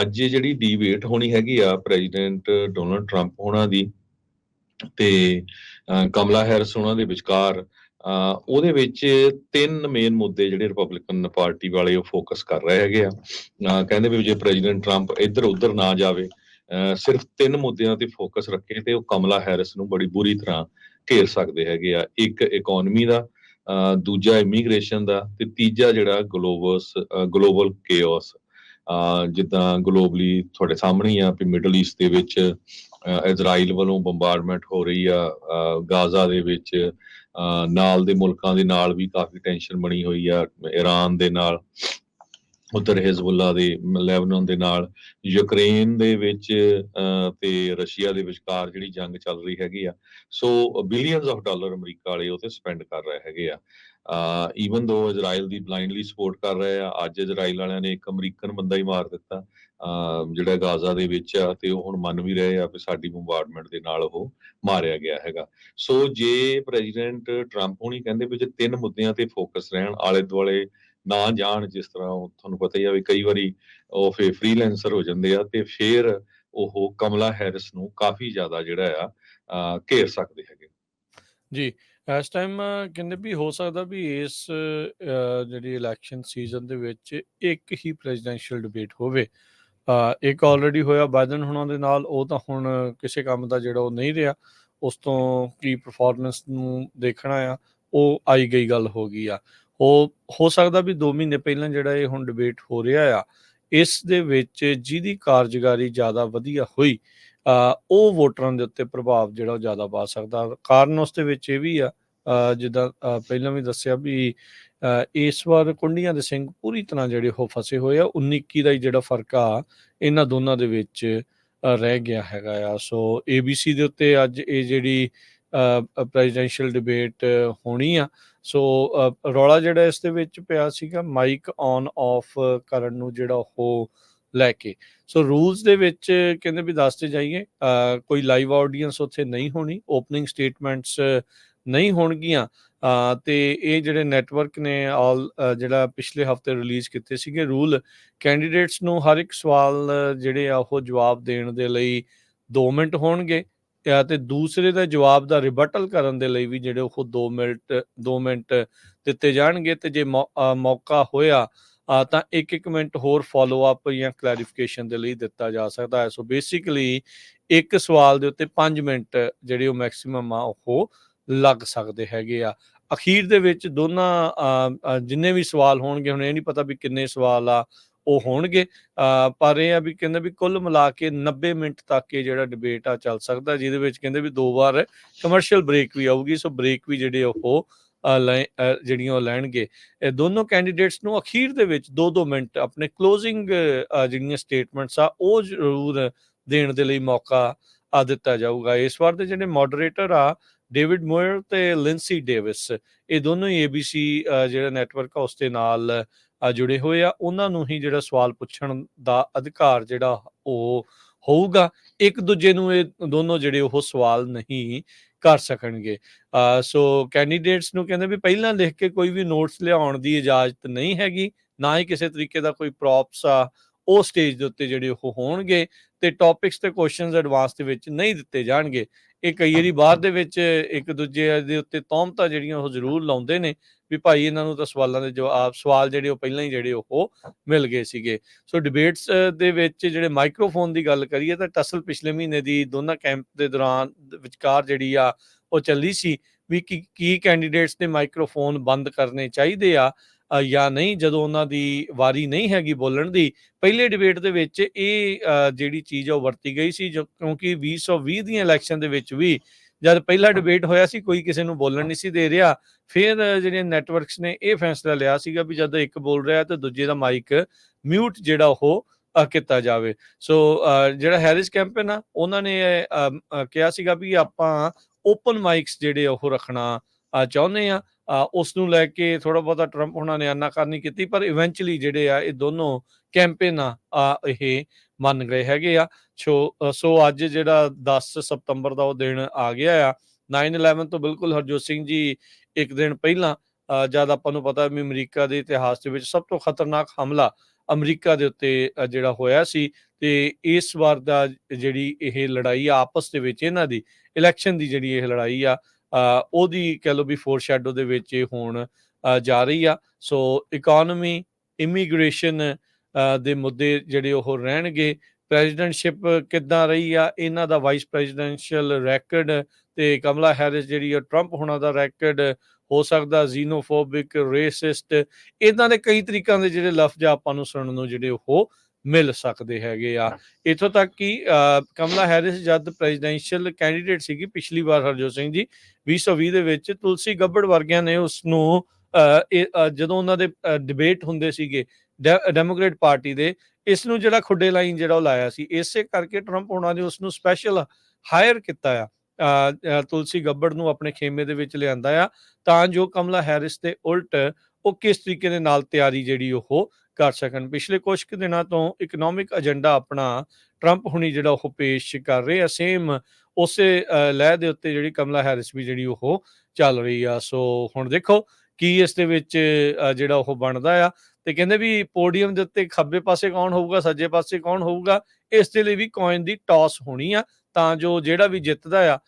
ਅੱਜ ਜਿਹੜੀ ਡਿਬੇਟ ਹੋਣੀ ਹੈਗੀ ਆ ਪ੍ਰੈਜ਼ੀਡੈਂਟ ਡੋਨਲਡ ਟਰੰਪ ਹੋਣਾ ਦੀ ਤੇ ਕਮਲਾ ਹੈਰਿਸ ਉਹਨਾਂ ਦੇ ਵਿਚਕਾਰ ਉਹਦੇ ਵਿੱਚ ਤਿੰਨ ਮੇਨ ਮੁੱਦੇ ਜਿਹੜੇ ਰਿਪਬਲਿਕਨ ਪਾਰਟੀ ਵਾਲੇ ਉਹ ਫੋਕਸ ਕਰ ਰਹੇ ਹੈਗੇ ਆ। ਕਹਿੰਦੇ ਵੀ ਜੇ ਪ੍ਰੈਜ਼ੀਡੈਂਟ ਟਰੰਪ ਇੱਧਰ ਉੱਧਰ ਨਾ ਜਾਵੇ ਅ, ਸਿਰਫ ਤਿੰਨ ਮੁੱਦਿਆਂ ਤੇ ਫੋਕਸ ਰੱਖੇ ਤੇ ਉਹ ਕਮਲਾ ਹੈਰਿਸ ਨੂੰ ਬੜੀ ਬੁਰੀ ਤਰ੍ਹਾਂ ਘੇਰ ਸਕਦੇ ਹੈਗੇ ਆ। ਇੱਕ ਇਕਨੋਮੀ ਦਾ ਦੂਜਾ ਇਮੀਗ੍ਰੇਸ਼ਨ ਦਾ ਤੇ ਤੀਜਾ ਜਿਹੜਾ ਗਲੋਬਸ ਗਲੋਬਲ ਕੇਓਸ ਜਿੱਦਾਂ ਗਲੋਬਲੀ ਤੁਹਾਡੇ ਸਾਹਮਣੇ ਆ ਵੀ ਮਿਡਲ ਈਸਟ ਦੇ ਵਿੱਚ ਇਜ਼ਰਾਈਲ ਵੱਲੋਂ ਬੰਬਾਰਡਮੈਂਟ ਹੋ ਰਹੀ ਆ ਗਾਜ਼ਾ ਦੇ ਵਿੱਚ ਅ, ਨਾਲ ਦੇ ਮੁਲਕਾਂ ਦੇ ਨਾਲ ਵੀ ਕਾਫੀ ਟੈਨਸ਼ਨ ਬਣੀ ਹੋਈ ਆ ਈਰਾਨ ਦੇ ਨਾਲ ਉਧਰ ਹਿਜ਼ਬੁੱਲਾ ਦੇ ਲੈਬਨਾਨ ਦੇ ਨਾਲ ਯੂਕਰੇਨ ਦੇ ਵਿੱਚ ਅ, ਤੇ ਰਸ਼ੀਆ ਦੇ ਵਿਚਕਾਰ ਜਿਹੜੀ ਜੰਗ ਚੱਲ ਰਹੀ ਹੈਗੀ ਆ। So billions of dollar America ਵਾਲੇ ਉਹ ਤੇ ਸਪੈਂਡ ਕਰ ਰਹੇ ਹੈਗੇ ਆ। ਈਵਨ ਦੋ ਇਜ਼ਰਾਈਲ ਦੀ ਬਲਾਈਂਡਲੀ ਸਪੋਰਟ ਕਰ ਰਹੇ ਆ, ਅੱਜ ਇਜ਼ਰਾਈਲ ਵਾਲਿਆਂ ਨੇ ਇੱਕ ਅਮਰੀਕਨ ਬੰਦਾ ਹੀ ਮਾਰ ਦਿੱਤਾ ਜਿਹੜਾ ਗਾਜ਼ਾ ਦੇ ਵਿੱਚ ਆ ਤੇ ਉਹ ਹੁਣ ਮੰਨ ਵੀ ਰਹੇ ਆ ਕਿ ਸਾਡੀ ਬੰਬਾਰਡਮੈਂਟ ਦੇ ਨਾਲ ਉਹ ਮਾਰਿਆ ਗਿਆ ਹੈਗਾ। ਸੋ ਜੇ ਪ੍ਰੈਜ਼ੀਡੈਂਟ ਟਰੰਪ ਹੁਣੀ ਕਹਿੰਦੇ ਵੀ ਜੇ ਤਿੰਨ ਮੁੱਦਿਆਂ ਤੇ ਫੋਕਸ ਰਹਿਣ, ਆਲੇ ਦੁਆਲੇ ਨਾ ਜਾਣ, ਜਿਸ ਤਰ੍ਹਾਂ ਤੁਹਾਨੂੰ ਪਤਾ ਹੀ ਆ ਵੀ ਕਈ ਵਾਰੀ ਉਹ ਫੇ ਫ੍ਰੀਲੈਂਸਰ ਹੋ ਜਾਂਦੇ ਆ ਤੇ ਫੇਰ ਉਹ ਕਮਲਾ ਹੈਰਿਸ ਨੂੰ ਕਾਫੀ ਜ਼ਿਆਦਾ ਜਿਹੜਾ ਆ ਘੇਰ ਸਕਦੇ ਹੈਗੇ। ਜੀ ਇਸ ਟਾਈਮ ਕਹਿੰਦੇ ਵੀ ਹੋ ਸਕਦਾ ਵੀ ਇਸ ਅ, ਜਿਹੜੀ ਇਲੈਕਸ਼ਨ ਸੀਜ਼ਨ ਦੇ ਵਿੱਚ ਇੱਕ ਹੀ ਪ੍ਰੈਜ਼ੀਡੈਂਸ਼ੀਅਲ ਡਿਬੇਟ ਹੋਵੇ। ਅ, ਇੱਕ ਆਲਰੇਡੀ ਹੋਇਆ ਬਾਈਡਨ ਹੁਣਾਂ ਦੇ ਨਾਲ ਉਹ ਤਾਂ ਹੁਣ ਕਿਸੇ ਕੰਮ ਦਾ ਜਿਹੜਾ ਉਹ ਨਹੀਂ ਰਿਹਾ। ਉਸ ਤੋਂ ਕੀ ਪਰਫਾਰਮੈਂਸ ਨੂੰ ਦੇਖਣਾ ਆ ਉਹ ਆਈ ਗਈ ਗੱਲ ਹੋ ਗਈ ਆ। ਉਹ ਹੋ ਸਕਦਾ ਵੀ 2 ਮਹੀਨੇ ਪਹਿਲਾਂ ਜਿਹੜਾ ਇਹ ਹੁਣ ਡਿਬੇਟ ਹੋ ਰਿਹਾ ਆ ਇਸ ਦੇ ਵਿੱਚ ਜਿਹਦੀ ਕਾਰਜਕਾਰੀ ਜ਼ਿਆਦਾ ਵਧੀਆ ਹੋਈ ਉਹ ਵੋਟਰਾਂ ਦੇ ਉੱਤੇ ਪ੍ਰਭਾਵ ਜਿਹੜਾ ਉਹ ਜ਼ਿਆਦਾ ਪਾ ਸਕਦਾ। ਕਾਰਨ ਉਸ ਦੇ ਵਿੱਚ ਇਹ ਵੀ ਆ ਜਿੱਦਾਂ ਪਹਿਲਾਂ ਵੀ ਦੱਸਿਆ ਵੀ ਇਸ ਵਾਰ ਕੁੰਡੀਆਂ ਦੇ ਸਿੰਘ ਪੂਰੀ ਤਰ੍ਹਾਂ ਜਿਹੜੇ ਉਹ ਫਸੇ ਹੋਏ ਆ। 19 ਦਾ ਹੀ ਜਿਹੜਾ ਫ਼ਰਕ ਆ, ਇਹਨਾਂ ਦੋਨਾਂ ਦੇ ਵਿੱਚ ਰਹਿ ਗਿਆ ਹੈਗਾ ਆ। ਸੋ ABC ਦੇ ਉੱਤੇ ਅੱਜ ਇਹ ਜਿਹੜੀ ਪ੍ਰੈਜ਼ੀਡੈਂਸ਼ੀਅਲ ਡਿਬੇਟ ਹੋਣੀ ਆ। ਸੋ ਰੌਲਾ ਜਿਹੜਾ ਇਸ ਦੇ ਵਿੱਚ ਪਿਆ ਸੀਗਾ ਮਾਈਕ ਔਨ ਆਫ ਕਰਨ ਨੂੰ ਜਿਹੜਾ ਉਹ ਲੈ ਕੇ। ਸੋ ਰੂਲਸ ਦੇ ਵਿੱਚ ਕਹਿੰਦੇ ਵੀ ਦੱਸਦੇ ਜਾਈਏ ਕੋਈ ਲਾਈਵ ਆਡੀਅנס ਉੱਥੇ ਨਹੀਂ ਹੋਣੀ ਓਪਨਿੰਗ ਸਟੇਟਮੈਂਟਸ ਨਹੀਂ ਹੋਣਗੀਆਂ। ਤੇ ਇਹ ਜਿਹੜੇ ਨੈਟਵਰਕ ਨੇ ਆਲ ਜਿਹੜਾ ਪਿਛਲੇ ਹਫ਼ਤੇ ਰਿਲੀਜ਼ ਕੀਤੇ ਸੀਗੇ ਰੂਲ ਕੈਂਡੀਡੇਟਸ ਨੂੰ ਹਰ ਇੱਕ ਸਵਾਲ, ਜਿਹੜੇ ਆ, ਉਹ ਜਵਾਬ ਦੇਣ ਦੇ ਲਈ 2 ਮਿੰਟ ਹੋਣਗੇ। ਜਾਂ ਤੇ ਦੂਸਰੇ ਦਾ ਜਵਾਬ ਦਾ ਰਿਬਟਲ ਕਰਨ ਦੇ ਲਈ ਵੀ ਜਿਹੜੇ ਉਹ 2 ਮਿੰਟ 2 ਮਿੰਟ ਦਿੱਤੇ ਜਾਣਗੇ। ਤੇ ਜੇ ਮੌ- ਮੌਕਾ ਹੋਇਆ ਤਾਂ ਇੱਕ ਇੱਕ ਮਿੰਟ ਹੋਰ ਫਾਲੋ ਅਪ ਜਾਂ ਕਲੈਰੀਫਿਕੇਸ਼ਨ ਦੇ ਲਈ ਦਿੱਤਾ ਜਾ ਸਕਦਾ ਹੈ। ਸੋ ਬੇਸਿਕਲੀ ਇੱਕ ਸਵਾਲ ਦੇ ਉੱਤੇ 5 ਮਿੰਟ ਜਿਹੜੇ ਉਹ ਮੈਕਸਿਮਮ ਆ, ਉਹ ਲੱਗ ਸਕਦੇ ਹੈਗੇ ਆ। ਅਖੀਰ ਦੇ ਵਿੱਚ ਦੋਨਾਂ ਜਿੰਨੇ ਵੀ ਸਵਾਲ ਹੋਣਗੇ, ਹੁਣ ਇਹ ਨਹੀਂ ਪਤਾ ਵੀ ਕਿੰਨੇ ਸਵਾਲ ਆ, ਉਹ ਹੋਣਗੇ। ਪਰ ਇਹ ਆ ਵੀ ਕਹਿੰਦੇ ਵੀ ਕੁੱਲ ਮਿਲਾ ਕੇ 90 ਮਿੰਟ ਤੱਕ ਇਹ ਜਿਹੜਾ ਡਿਬੇਟ ਆ ਚੱਲ ਸਕਦਾ, ਜਿਹਦੇ ਵਿੱਚ ਕਹਿੰਦੇ ਵੀ ਦੋ ਵਾਰ ਕਮਰਸ਼ੀਅਲ ਬ੍ਰੇਕ ਵੀ ਆਊਗੀ। ਸੋ ਬ੍ਰੇਕ ਵੀ ਜਿਹੜੇ ਉਹ ਜਿਹੜੀਆਂ ਉਹ ਲੈਣਗੇ ਇਹ ਦੋਨੋਂ ਕੈਂਡੀਡੇਟਸ ਨੂੰ ਅਖੀਰ ਦੇ ਵਿੱਚ 2-2 ਮਿੰਟ ਆਪਣੇ ਕਲੋਜ਼ਿੰਗ ਜਿਹੜੀਆਂ ਸਟੇਟਮੈਂਟਸ ਆ ਉਹ ਜ਼ਰੂਰ ਦੇਣ ਦੇ ਲਈ ਮੌਕਾ ਆ ਦਿੱਤਾ ਜਾਊਗਾ। ਇਸ ਵਾਰ ਦੇ ਜਿਹੜੇ ਮੋਡਰੇਟਰ ਆ ਡੇਵਿਡ ਮੋਇਰ ਤੇ ਲਿੰਸੀ ਡੇਵਿਸ ਇਹ ਦੋਨੋਂ ਹੀ ABC ਅ, ਜਿਹੜਾ ਨੈਟਵਰਕ ਆ ਉਸ ਦੇ ਨਾਲ ਜੁੜੇ ਹੋਏ ਆ। ਉਹਨਾਂ ਨੂੰ ਹੀ ਜਿਹੜਾ ਸਵਾਲ ਪੁੱਛਣ ਦਾ ਅਧਿਕਾਰ ਜਿਹੜਾ ਉਹ ਹੋਊਗਾ। ਇੱਕ ਦੂਜੇ ਨੂੰ ਇਹ ਦੋਨੋਂ ਜਿਹੜੇ ਉਹ ਸਵਾਲ ਨਹੀਂ ਕਰ ਸਕਣਗੇ। ਅ, ਸੋ ਕੈਂਡੀਡੇਟਸ ਨੂੰ ਕਹਿੰਦੇ ਵੀ ਪਹਿਲਾਂ ਲਿਖ ਕੇ ਕੋਈ ਵੀ ਨੋਟਸ ਲਿਆਉਣ ਦੀ ਇਜਾਜ਼ਤ ਨਹੀਂ ਹੈਗੀ ਨਾ ਹੀ ਕਿਸੇ ਤਰੀਕੇ ਦਾ ਕੋਈ ਪ੍ਰੋਪਸ ਆ ਉਹ ਸਟੇਜ ਦੇ ਉੱਤੇ ਜਿਹੜੇ ਉਹ ਹੋਣਗੇ ਤੇ ਟੌਪਿਕਸ ਤੇ ਕੁਐਸਚਨਸ ਐਡਵਾਂਸ ਦੇ ਵਿੱਚ ਨਹੀਂ ਦਿੱਤੇ ਜਾਣਗੇ। ਇਹ ਕਈ ਵਾਰੀ ਬਾਅਦ ਦੇ ਵਿੱਚ ਇੱਕ ਦੂਜੇ ਦੇ ਉੱਤੇ ਤੌਮਤਾ ਜਿਹੜੀਆਂ ਉਹ ਜ਼ਰੂਰ ਲਾਉਂਦੇ ਨੇ ਵੀ ਭਾਈ ਇਹਨਾਂ ਨੂੰ ਤਾਂ ਸਵਾਲਾਂ ਦੇ ਜਵਾਬ ਸਵਾਲ ਜਿਹੜੇ ਉਹ ਪਹਿਲਾਂ ਹੀ ਜਿਹੜੇ ਉਹ ਮਿਲ ਗਏ ਸੀਗੇ। ਸੋ ਡਿਬੇਟਸ ਦੇ ਵਿੱਚ ਜਿਹੜੇ ਮਾਈਕਰੋਫੋਨ ਦੀ ਗੱਲ ਕਰੀਏ ਤਾਂ ਟਸਲ ਪਿਛਲੇ ਮਹੀਨੇ ਦੀ ਦੋਨਾਂ ਕੈਂਪ ਦੇ ਦੌਰਾਨ ਵਿਚਕਾਰ ਜਿਹੜੀ ਆ ਉਹ ਚੱਲੀ ਸੀ ਵੀ ਕੀ ਕੈਂਡੀਡੇਟਸ ਨੇ ਮਾਈਕ੍ਰੋਫੋਨ ਬੰਦ ਕਰਨੇ ਚਾਹੀਦੇ ਆ। ਜਾਂ ਨਹੀਂ ਜਦੋਂ ਉਹਨਾਂ ਦੀ ਵਾਰੀ ਨਹੀਂ ਹੈਗੀ ਬੋਲਣ ਦੀ ਪਹਿਲੇ ਡਿਬੇਟ ਦੇ ਵਿੱਚ ਇਹ ਜਿਹੜੀ ਚੀਜ਼ ਆ ਉਹ ਵਰਤੀ ਗਈ ਸੀ ਕਿਉਂਕਿ 2020 ਦੀਆਂ ਇਲੈਕਸ਼ਨ ਦੇ ਵਿੱਚ ਵੀ ਜਦ ਪਹਿਲਾ ਡਿਬੇਟ ਹੋਇਆ ਸੀ ਕੋਈ ਕਿਸੇ ਨੂੰ ਬੋਲਣ ਨਹੀਂ ਸੀ ਦੇ ਰਿਹਾ ਫਿਰ ਜਿਹੜੇ ਨੈਟਵਰਕਸ ਨੇ ਇਹ ਫੈਸਲਾ ਲਿਆ ਸੀਗਾ ਵੀ ਜਦ ਇੱਕ ਬੋਲ ਰਿਹਾ ਤੇ ਦੂਜੇ ਦਾ ਮਾਈਕ ਮਿਊਟ ਜਿਹੜਾ ਉਹ ਕੀਤਾ ਜਾਵੇ। ਸੋ ਜਿਹੜਾ ਹੈਰਿਸ ਕੈਂਪੇਨ ਆ ਉਹਨਾਂ ਨੇ ਕਿਹਾ ਸੀਗਾ ਵੀ ਆਪਾਂ ਓਪਨ ਮਾਈਕਸ ਜਿਹੜੇ ਉਹ ਰੱਖਣਾ ਚਾਹੁੰਦੇ ਆ ਉਸ ਨੂੰ ਲੈ ਕੇ ਥੋੜਾ ਬਹੁਤਾ ਟਰੰਪ ਉਹਨਾਂ ਨੇ ਆਨਾਕਾਨੀ ਕੀਤੀ, ਪਰ ਇਵੈਂਚੁਅਲੀ ਜਿਹੜੇ ਆ, ਇਹ ਦੋਨੋਂ ਕੈਂਪੇਨਾਂ ਆ ਇਹ ਮੰਨ ਗਏ ਹੈਗੇ ਆ। ਸੋ ਸੋ ਅੱਜ ਜਿਹੜਾ 10 ਸਤੰਬਰ ਦਾ ਉਹ ਦਿਨ ਆ ਗਿਆ ਆ। 9/11 ਤੋਂ ਬਿਲਕੁਲ ਹਰਜੋਤ ਸਿੰਘ ਜੀ ਇੱਕ ਦਿਨ ਪਹਿਲਾਂ ਜਦ ਆਪਾਂ ਨੂੰ ਪਤਾ ਵੀ ਅਮਰੀਕਾ ਦੇ ਇਤਿਹਾਸ ਦੇ ਵਿੱਚ ਸਭ ਤੋਂ ਖਤਰਨਾਕ ਹਮਲਾ ਅਮਰੀਕਾ ਦੇ ਉੱਤੇ ਜਿਹੜਾ ਹੋਇਆ ਸੀ ਤੇ ਇਸ ਵਾਰ ਦਾ ਜਿਹੜੀ ਇਹ ਲੜਾਈ ਆ, ਆਪਸ ਦੇ ਵਿੱਚ ਇਹਨਾਂ ਦੀ ਇਲੈਕਸ਼ਨ ਦੀ ਜਿਹੜੀ ਇਹ ਲੜਾਈ ਆ ਉਹਦੀ ਕਹਿ ਲਓ ਵੀ ਫੋਰ ਸ਼ੈਡੋ ਦੇ ਵਿੱਚ ਇਹ ਹੋਣ ਜਾ ਰਹੀ ਆ। ਸੋ ਇਕਨੋਮੀ ਇਮੀਗ੍ਰੇਸ਼ਨ ਦੇ ਮੁੱਦੇ ਜਿਹੜੇ ਉਹ ਰਹਿਣਗੇ। ਪ੍ਰੈਜ਼ੀਡੈਂਟਸ਼ਿਪ ਕਿੱਦਾਂ ਰਹੀ ਆ? ਇਹਨਾਂ ਦਾ ਵਾਈਸ ਪ੍ਰੈਜ਼ੀਡੈਂਸ਼ੀਅਲ ਰੈਕੋਰਡ ਤੇ ਕਮਲਾ ਹੈਰਿਸ ਜਿਹੜੀ ਆ ਟਰੰਪ ਹੋਣਾ ਦਾ ਰੈਕੋਰਡ ਹੋ ਸਕਦਾ ਜ਼ੀਨੋਫੋਬਿਕ ਰੇਸਿਸਟ ਇਦਾਂ ਦੇ ਕਈ ਤਰੀਕਾਂ ਦੇ ਜਿਹੜੇ ਲਫ਼ਜ਼ ਆਪਾਂ ਨੂੰ ਸੁਣਨ ਨੂੰ ਜਿਹੜੇ ਉਹ ਮਿਲ ਸਕਦੇ ਹੈਗੇ ਆ। ਇਥੋਂ ਤੱਕ ਕਿ ਕਮਲਾ ਹੈਰਿਸ ਜਦ ਪ੍ਰੈਜ਼ੀਡੈਂਸ਼ੀਅਲ ਕੈਂਡੀਡੇਟ ਸੀਗੀ ਪਿਛਲੀ ਵਾਰ ਹਰਜੋਤ ਸਿੰਘ ਜੀ 2020 ਦੇ ਵਿੱਚ ਤੁਲਸੀ ਗੱਬੜ ਵਰਗਿਆਂ ਨੇ ਉਸ ਨੂੰ ਜਦੋਂ ਉਹਨਾਂ ਦੇ ਡਿਬੇਟ ਹੁੰਦੇ ਸੀਗੇ ਡੈਮੋਕ੍ਰੇਟ ਪਾਰਟੀ ਦੇ ਇਸ ਨੂੰ ਜਿਹੜਾ ਖੁੱਡੇ ਲਾਈਨ ਜਿਹੜਾ ਉਹ ਲਾਇਆ ਸੀ ਇਸੇ ਕਰਕੇ ਟਰੰਪ ਉਹਨਾਂ ਨੇ ਉਸ ਨੂੰ ਸਪੈਸ਼ਲ ਹਾਇਰ ਕੀਤਾ ਆ। ਤੁਲਸੀ ਗੱਬੜ ਨੂੰ ਆਪਣੇ ਖੇਮੇ ਦੇ ਵਿੱਚ ਲਿਆਂਦਾ ਆ। ਤਾਂ ਜੋ ਕਮਲਾ ਹੈਰਿਸ ਦੇ ਉਲਟ ਉਹ ਕਿਸ ਤਰੀਕੇ ਦੇ ਨਾਲ ਤਿਆਰੀ ਜਿਹੜੀ ਉਹ ਕਰ ਸਕਣ? ਪਿਛਲੇ ਕੁਝ ਕੁ ਦਿਨਾਂ ਤੋਂ ਇਕਨੋਮਿਕ ਏਜੰਡਾ ਆਪਣਾ ਟਰੰਪ ਹੁਣੀ ਜਿਹੜਾ ਉਹ ਪੇਸ਼ ਕਰ ਰਹੇ ਆ ਸੇਮ ਉਸੇ ਅ, ਲਹਿ ਦੇ ਉੱਤੇ ਜਿਹੜੀ ਕਮਲਾ ਹੈਰਿਸ ਵੀ ਜਿਹੜੀ ਉਹ ਚੱਲ ਰਹੀ ਆ। ਸੋ ਹੁਣ ਦੇਖੋ ਕੀ ਇਸ ਦੇ ਵਿੱਚ ਜਿਹੜਾ ਉਹ ਬਣਦਾ ਆ ਤੇ ਕਹਿੰਦੇ ਵੀ ਪੋਡੀਅਮ ਦੇ ਉੱਤੇ ਖੱਬੇ ਪਾਸੇ ਕੌਣ ਹੋਊਗਾ ਸੱਜੇ ਪਾਸੇ ਕੌਣ ਹੋਊਗਾ ਇਸ ਦੇ ਲਈ ਵੀ ਕੋਇਨ ਦੀ ਟਾਸ ਹੋਣੀ ਆ ਤਾਂ ਜੋ ਜਿਹੜਾ ਵੀ ਜਿੱਤਦਾ ਆ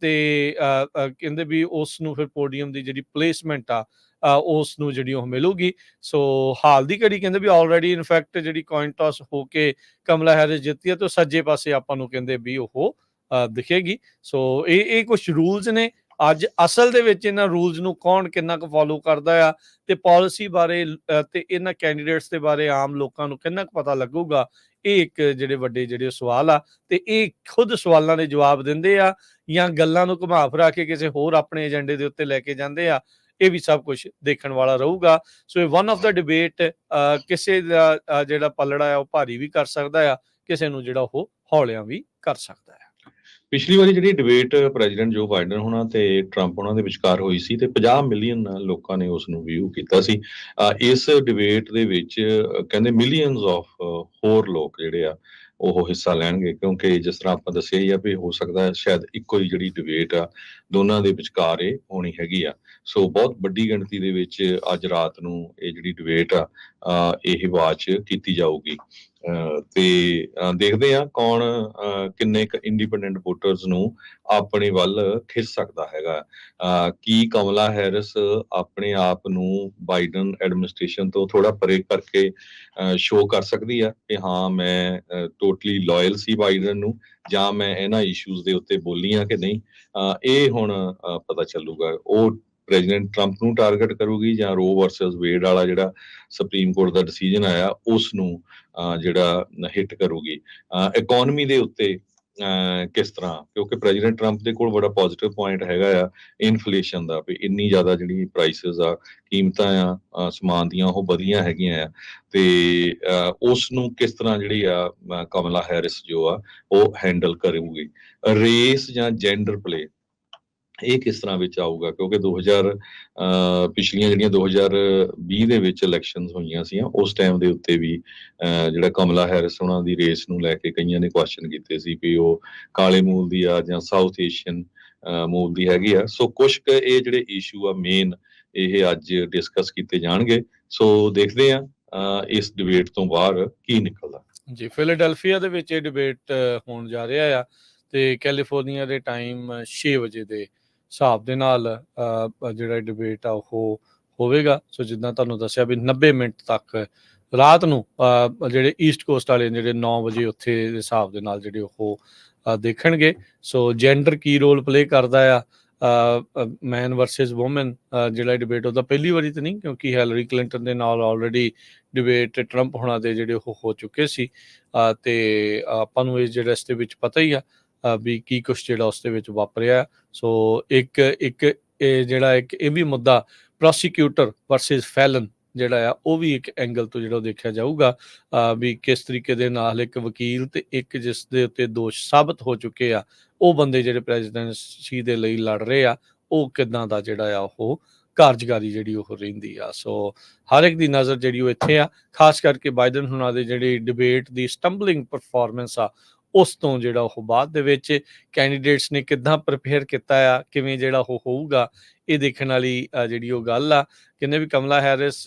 ਤੇ ਕਹਿੰਦੇ ਵੀ ਉਸ ਨੂੰ ਫਿਰ ਪੋਡੀਅਮ ਦੀ ਜਿਹੜੀ ਪਲੇਸਮੈਂਟ ਆ ਅ, ਉਸ ਨੂੰ ਜਿਹੜੀ ਉਹ ਮਿਲੂਗੀ। ਸੋ ਹਾਲ ਦੀ ਘੜੀ ਕਹਿੰਦੇ ਵੀ ਆਲਰੇਡੀ ਇਨਫੈਕਟ ਜਿਹੜੀ ਕੋਇਨ ਟਾਸ ਹੋ ਕੇ ਕਮਲਾ ਹੈਰਿਸ ਜਿੱਤੀ ਹੈ ਤੇ ਉਹ ਸੱਜੇ ਪਾਸੇ ਆਪਾਂ ਨੂੰ ਕਹਿੰਦੇ ਵੀ ਉਹ ਦਿਖੇਗੀ। ਸੋ ਇਹ ਇਹ ਕੁਝ ਰੂਲਸ ਨੇ। ਅੱਜ ਅਸਲ ਦੇ ਵਿੱਚ ਇਹਨਾਂ ਰੂਲਸ ਨੂੰ ਕੌਣ ਕਿੰਨਾ ਕੁ ਫੋਲੋ ਕਰਦਾ ਆ ਤੇ ਪਾਲਿਸੀ ਬਾਰੇ ਅ, ਤੇ ਇਹਨਾਂ ਕੈਂਡੀਡੇਟਸ ਦੇ ਬਾਰੇ ਆਮ ਲੋਕਾਂ ਨੂੰ ਕਿੰਨਾ ਕੁ ਪਤਾ ਲੱਗੂਗਾ? ਇਹ ਇੱਕ ਜਿਹੜੇ ਵੱਡੇ ਜਿਹੜੇ ਸਵਾਲ ਆ ਤੇ ਇਹ ਖੁਦ ਸਵਾਲਾਂ ਦੇ ਜਵਾਬ ਦਿੰਦੇ ਆ ਜਾਂ ਗੱਲਾਂ ਨੂੰ ਘੁਮਾ ਫਿਰਾ ਕੇ ਕਿਸੇ ਹੋਰ ਆਪਣੇ ਏਜੰਡੇ ਦੇ ਉੱਤੇ ਲੈ ਕੇ ਜਾਂਦੇ ਆ ਇਹ ਵੀ ਸਭ ਕੁਝ ਦੇਖਣ ਵਾਲਾ ਰਹੂਗਾ। ਸੋ ਇਹ ਵਨ ਆਫ ਦਾ ਡਿਬੇਟ ਕਿਸੇ ਦਾ ਜਿਹੜਾ ਪਲੜਾ ਆ ਉਹ ਭਾਰੀ ਵੀ ਕਰ ਸਕਦਾ ਆ ਕਿਸੇ ਨੂੰ ਜਿਹੜਾ ਉਹ ਹੌਲਿਆਂ ਵੀ ਕਰ ਸਕਦਾ ਹੈ ਪਿਛਲੀ ਵਾਰੀ ਜਿਹੜੀ ਡਿਬੇਟ ਪ੍ਰੈਜ਼ੀਡੈਂਟ ਜੋ ਬਾਈਡਨ ਹੋਣਾ ਤੇ ਟਰੰਪ ਉਹਨਾਂ ਦੇ ਵਿਚਕਾਰ ਹੋਈ ਸੀ ਤੇ 50 ਮਿਲੀਅਨ ਲੋਕਾਂ ਨੇ ਉਸ ਨੂੰ ਵਿਊ ਕੀਤਾ ਸੀ ਇਸ ਡਿਬੇਟ ਦੇ ਵਿੱਚ ਕਹਿੰਦੇ ਮਿਲੀਅਨਸ ਆਫ ਹੋਰ ਲੋਕ ਜਿਹੜੇ ਆ, ਉਹ ਹਿੱਸਾ ਲੈਣਗੇ ਕਿਉਂਕਿ ਜਿਸ ਤਰ੍ਹਾਂ ਆਪਾਂ ਦੱਸਿਆ ਹੀ ਆ ਵੀ ਹੋ ਸਕਦਾ ਸ਼ਾਇਦ ਇੱਕੋ ਹੀ ਜਿਹੜੀ ਡਿਬੇਟ ਆ ਦੋਨਾਂ ਦੇ ਵਿਚਕਾਰ ਇਹ ਹੋਣੀ ਹੈਗੀ ਆ। ਸੋ ਬਹੁਤ ਵੱਡੀ ਗਿਣਤੀ ਦੇ ਵਿੱਚ ਅੱਜ ਰਾਤ ਨੂੰ ਇਹ ਜਿਹੜੀ ਡਿਬੇਟ ਆ ਇਹ ਵਾਚ ਕੀਤੀ ਜਾਊਗੀ। ਤੇ ਦੇਖਦੇ ਆ ਕੌਣ ਕਿੰਨੇ ਕ ਇੰਡੀਪੈਂਡੈਂਟ ਵੋਟਰਸ ਨੂੰ ਆਪਣੇ ਵੱਲ ਖਿੱਚ ਸਕਦਾ ਹੈਗਾ। ਕੀ ਕਮਲਾ ਹੈਰਿਸ ਆਪਣੇ ਆਪ ਨੂੰ ਬਾਈਡਨ ਐਡਮਿਨਿਸਟ੍ਰੇਸ਼ਨ ਤੋਂ ਥੋੜਾ ਪਰੇ ਕਰਕੇ ਸ਼ੋਅ ਕਰ ਸਕਦੀ ਆ ਕਿ ਹਾਂ, ਮੈਂ ਟੋਟਲੀ ਲਾਇਲ ਸੀ ਬਾਈਡਨ ਨੂੰ ਜਾਂ ਮੈਂ ਇਹਨਾਂ ਇਸ਼ੂਜ਼ ਦੇ ਉੱਤੇ ਬੋਲੀ ਆ ਕਿ ਨਹੀਂ? ਇਹ ਹੁਣ ਪਤਾ ਚੱਲੂਗਾ। ਉਹ ਪ੍ਰੈਜ਼ੀਡੈਂਟ ਟਰੰਪ ਨੂੰ ਟਾਰਗੇਟ ਕਰੂਗੀ ਜਾਂ ਰੋ ਵਰਸਸ ਵੇਡ ਵਾਲਾ ਜਿਹੜਾ ਸੁਪਰੀਮ ਕੋਰਟ ਦਾ ਡਿਸੀਜਨ ਆਇਆ ਉਸ ਨੂੰ ਜਿਹੜਾ ਹਿੱਟ ਕਰੂਗੀ। ਇਕਨੋਮੀ ਦੇ ਉੱਤੇ ਕਿਸ ਤਰ੍ਹਾਂ? ਕਿਉਂਕਿ ਪ੍ਰੈਜ਼ੀਡੈਂਟ ਟਰੰਪ ਦੇ ਕੋਲ ਬੜਾ ਪੋਜ਼ਿਟਿਵ ਪੁਆਇੰਟ ਹੈਗਾ ਆ ਇਨਫਲੇਸ਼ਨ ਦਾ ਵੀ ਇੰਨੀ ਜ਼ਿਆਦਾ ਜਿਹੜੀ ਪ੍ਰਾਈਸਸ ਆ ਕੀਮਤਾਂ ਆ ਸਮਾਨ ਦੀਆਂ ਉਹ ਵਧੀਆਂ ਹੈਗੀਆਂ ਆ। ਤੇ ਅ, ਉਸ ਨੂੰ ਕਿਸ ਤਰ੍ਹਾਂ ਜਿਹੜੀ ਆ ਕਮਲਾ ਹੈਰਿਸ ਜੋ ਆ ਉਹ ਹੈਂਡਲ ਕਰੂਗੀ। ਰੇਸ ਜਾਂ ਜੈਂਡਰ ਪਲੇ ਇਹ ਕਿਸ ਤਰ੍ਹਾਂ ਵਿੱਚ ਆਊਗਾ? ਕਿਉਂਕਿ 2000 ਅ, ਪਿਛਲੀਆਂ ਜਿਹੜੀਆਂ 2020 ਦੇ ਵਿੱਚ ਇਲੈਕਸ਼ਨਸ ਹੋਈਆਂ ਸੀ ਉਸ ਟਾਈਮ ਦੇ ਉੱਤੇ ਵੀ ਜਿਹੜਾ ਕਮਲਾ ਹੈਰਿਸ ਉਹਨਾਂ ਦੀ ਰੇਸ ਨੂੰ ਲੈ ਕੇ ਕਈਆਂ ਨੇ ਕੁਐਸਚਨ ਕੀਤੇ ਸੀ ਵੀ ਉਹ ਕਾਲੇ ਮੂਲ ਦੀ ਆ ਜਾਂ ਸਾਊਥ ਏਸ਼ੀਅਨ ਮੂਲ ਦੀ ਹੈਗੀ ਆ। ਸੋ ਕੁਝ ਇਹ ਜਿਹੜੇ ਇਸ਼ੂ ਆ ਮੇਨ ਇਹ ਅੱਜ ਡਿਸਕਸ ਕੀਤੇ ਜਾਣਗੇ। ਸੋ ਦੇਖਦੇ ਆ ਇਸ ਡਿਬੇਟ ਤੋਂ ਬਾਹਰ ਕੀ ਨਿਕਲਦਾ। ਜੀ ਫਿਲਾਡੈਲਫੀਆ ਦੇ ਵਿੱਚ ਇਹ ਡਿਬੇਟ ਹੋਣ ਜਾ ਰਿਹਾ ਆ ਤੇ ਕੈਲੀਫੋਰਨੀਆ ਦੇ ਟਾਈਮ 6 ਵਜੇ ਦੇ ਹਿਸਾਬ ਦੇ ਨਾਲ ਜਿਹੜਾ ਡਿਬੇਟ ਆ ਉਹ ਹੋਵੇਗਾ। ਸੋ ਜਿੱਦਾਂ ਤੁਹਾਨੂੰ ਦੱਸਿਆ ਵੀ 90 ਮਿੰਟ ਤੱਕ ਰਾਤ ਨੂੰ ਜਿਹੜੇ ਈਸਟ ਕੋਸਟ ਵਾਲੇ ਜਿਹੜੇ 9 ਵਜੇ ਉੱਥੇ ਦੇ ਹਿਸਾਬ ਦੇ ਨਾਲ ਜਿਹੜੇ ਉਹ ਦੇਖਣਗੇ। ਸੋ ਜੈਂਡਰ ਕੀ ਰੋਲ ਪਲੇ ਕਰਦਾ ਆ? ਮੈਨ ਵਰਸਸ ਔਮਨ ਜਿਹੜਾ ਡਿਬੇਟ ਉਹਦਾ ਪਹਿਲੀ ਵਾਰੀ ਤਾਂ ਨਹੀਂ ਕਿਉਂਕਿ ਹੈਲਰੀ ਕਲਿੰਟਨ ਦੇ ਨਾਲ ਆਲਰੇਡੀ ਡਿਬੇਟ ਟਰੰਪ ਹੋਣਾ ਦੇ ਜਿਹੜੇ ਉਹ ਹੋ ਚੁੱਕੇ ਸੀ। ਅ, ਤੇ ਆਪਾਂ ਨੂੰ ਇਸ ਜਿਹੜੇ ਇਸ ਦੇ ਵਿੱਚ ਪਤਾ ਹੀ ਆ ਵੀ ਕੀ ਕੁਛ ਜਿਹੜਾ ਉਸ ਦੇ ਵਿੱਚ ਵਾਪਰਿਆ। ਸੋ ਇੱਕ ਇੱਕ ਇਹ ਜਿਹੜਾ ਇੱਕ, ਇਹ ਵੀ ਮੁੱਦਾ ਪ੍ਰੋਸੀਕਿਊਟਰ ਵਰਸਸ ਫੈਲਨ ਜਿਹੜਾ ਆ, ਉਹ ਵੀ ਇੱਕ ਐਂਗਲ ਤੋਂ ਜਿਹੜਾ ਉਹ ਦੇਖਿਆ ਜਾਊਗਾ। ਵੀ ਕਿਸ ਤਰੀਕੇ ਦੇ ਨਾਲ ਇੱਕ ਵਕੀਲ ਤੇ ਇੱਕ ਜਿਸ ਦੇ ਉੱਤੇ ਦੋਸ਼ ਸਾਬਤ ਹੋ ਚੁੱਕੇ ਆ, ਉਹ ਬੰਦੇ ਜਿਹੜੇ ਪ੍ਰੈਜ਼ੀਡੈਂਸੀ ਦੇ ਲਈ ਲੜ ਰਹੇ ਆ, ਉਹ ਕਿਦਾਂ ਦਾ ਜਿਹੜਾ ਆ, ਉਹ ਕਾਰਜਕਾਰੀ ਜਿਹੜੀ ਉਹ ਰਹਿੰਦੀ ਆ। ਸੋ ਹਰ ਇੱਕ ਦੀ ਨਜ਼ਰ ਜਿਹੜੀ ਉਹ ਇੱਥੇ ਆ, ਖਾਸ ਕਰਕੇ ਬਾਈਡਨ ਹੁਣਾਂ ਦੇ ਜਿਹੜੀ ਡਿਬੇਟ ਦੀ ਸਟੰਬਲਿੰਗ ਪਰਫਾਰਮੈਂਸ ਆ ਉਸ ਤੋਂ ਜਿਹੜਾ ਉਹ ਬਾਅਦ ਦੇ ਵਿੱਚ ਕੈਂਡੀਡੇਟਸ ਨੇ ਕਿੱਦਾਂ ਪ੍ਰਪੇਅਰ ਕੀਤਾ ਆ, ਕਿਵੇਂ ਜਿਹੜਾ ਉਹ ਹੋਊਗਾ, ਇਹ ਦੇਖਣ ਵਾਲੀ ਜਿਹੜੀ ਉਹ ਗੱਲ ਆ। ਕਹਿੰਦੇ ਵੀ ਕਮਲਾ ਹੈਰਿਸ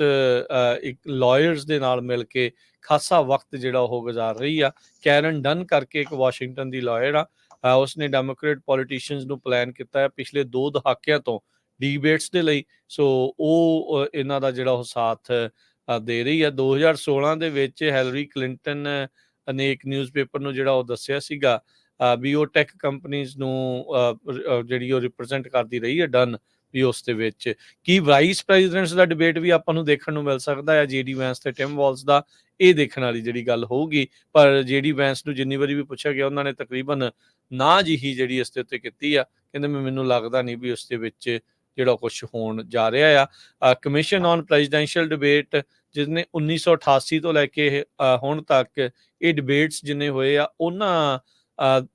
ਇੱਕ ਲਾਇਰਸ ਦੇ ਨਾਲ ਮਿਲ ਕੇ ਖਾਸਾ ਵਕਤ ਜਿਹੜਾ ਉਹ ਗੁਜ਼ਾਰ ਰਹੀ ਆ। ਕੈਰਨ ਡਨ ਕਰਕੇ ਇੱਕ ਵਾਸ਼ਿੰਗਟਨ ਦੀ ਲਾਇਰ ਆ। ਉਸਨੇ ਡੈਮੋਕ੍ਰੇਟ ਪੋਲੀਟੀਸ਼ੀਅਨਸ ਨੂੰ ਪਲਾਨ ਕੀਤਾ ਹੈ ਪਿਛਲੇ ਦੋ ਦਹਾਕਿਆਂ ਤੋਂ ਡੀਬੇਟਸ ਦੇ ਲਈ। ਸੋ ਉਹ ਇਹਨਾਂ ਦਾ ਜਿਹੜਾ ਉਹ ਸਾਥ ਦੇ ਰਹੀ ਆ। 2016 ਦੇ ਵਿੱਚ ਹੈਲਰੀ ਕਲਿੰਟਨ ਇੱਕ ਨਿਊਜ਼ਪੇਪਰ ਨੂੰ ਜਿਹੜਾ ਉਹ ਦੱਸਿਆ ਸੀਗਾ ਵੀ ਉਹ ਟੈਕ ਕੰਪਨੀਆਂ ਨੂੰ ਜਿਹੜੀ ਉਹ ਰਿਪਰੈਜ਼ੈਂਟ ਕਰਦੀ ਰਹੀ ਹੈ ਡਨ ਵੀ ਉਸ ਦੇ ਵਿੱਚ। ਕੀ ਵਾਈਸ ਪ੍ਰੈਜ਼ੀਡੈਂਟਸ ਦਾ ਡਿਬੇਟ ਵੀ ਆਪਾਂ ਨੂੰ ਦੇਖਣ ਨੂੰ ਮਿਲ ਸਕਦਾ ਹੈ? ਜੀਡੀ ਵੈਂਸ ਤੇ ਟਿਮ ਵਾਲਸ ਦਾ ਇਹ ਦੇਖਣ ਵਾਲੀ ਜਿਹੜੀ ਗੱਲ ਹੋਊਗੀ। ਪਰ ਜੀਡੀ ਵੈਂਸ ਨੂੰ ਜਿੰਨੀ ਵਾਰੀ ਵੀ ਪੁੱਛਿਆ ਗਿਆ ਉਹਨਾਂ ਨੇ ਤਕਰੀਬਨ ਨਾ ਜੀ ਹੀ ਜਿਹੜੀ ਇਸ ਦੇ ਉੱਤੇ ਕੀਤੀ ਆ ਕਹਿੰਦੇ ਵੀ ਮੈਨੂੰ ਲੱਗਦਾ ਨਹੀਂ ਵੀ ਉਸ ਦੇ ਵਿੱਚ ਜਿਹੜਾ ਕੁਝ ਹੋਣ ਜਾ ਰਿਹਾ ਆ। ਕਮਿਸ਼ਨ ਔਨ ਪ੍ਰੈਜ਼ੀਡੈਂਸ਼ੀਅਲ ਡਿਬੇਟ ਜਿਸਨੇ 1988 ਤੋਂ ਲੈ ਕੇ ਹੁਣ ਤੱਕ ਇਹ ਡਿਬੇਟਸ ਜਿੰਨੇ ਹੋਏ ਆ, ਉਹਨਾਂ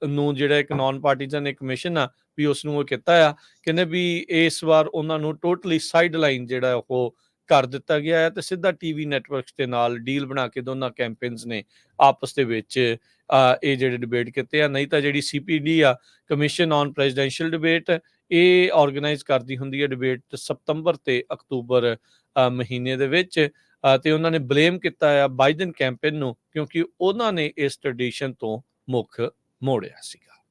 ਨੂੰ ਜਿਹੜਾ ਇੱਕ ਨਾਨ ਪਾਰਟੀਜ਼ਨ ਇੱਕ ਕਮਿਸ਼ਨ ਆ ਵੀ ਉਸ ਨੂੰ ਉਹ ਕੀਤਾ ਆ। ਕਹਿੰਦੇ ਵੀ ਇਸ ਵਾਰ ਉਹਨਾਂ ਨੂੰ ਟੋਟਲੀ ਸਾਈਡ ਲਾਈਨ ਜਿਹੜਾ ਉਹ ਕਰ ਦਿੱਤਾ ਗਿਆ ਹੈ ਤੇ ਸਿੱਧਾ ਟੀਵੀ ਨੈਟਵਰਕਸ ਦੇ ਨਾਲ ਡੀਲ ਬਣਾ ਕੇ ਦੋਨਾਂ ਕੈਂਪੇਨਸ ਨੇ ਆਪਸ ਦੇ ਵਿੱਚ ਇਹ ਜਿਹੜੇ ਡਿਬੇਟ ਕੀਤੇ ਆ। ਨਹੀਂ ਤਾਂ ਜਿਹੜੀ ਸੀਪੀਡੀ ਆ ਕਮਿਸ਼ਨ ਔਨ ਪ੍ਰੈਜ਼ੀਡੈਂਸ਼ੀਅਲ ਡਿਬੇਟ ਇਹ ਆਰਗੇਨਾਈਜ਼ ਕਰਦੀ ਹੁੰਦੀ ਹੈ ਡਿਬੇਟ ਸਤੰਬਰ ਤੇ ਅਕਤੂਬਰ ਮਹੀਨੇ ਦੇ ਵਿੱਚ। ਤੇ ਉਹਨਾਂ ਨੇ ਬਲੇਮ ਕੀਤਾ ਆ ਬਾਈਡਨ ਕੈਂਪੇਨ ਨੂੰ ਕਿਉਂਕਿ ਉਹਨਾਂ ਨੇ ਇਸ ਟ੍ਰੈਡੀਸ਼ਨ ਤੋਂ ਮੁੱਖ ਮੋੜਿਆ ਸੀਗਾ।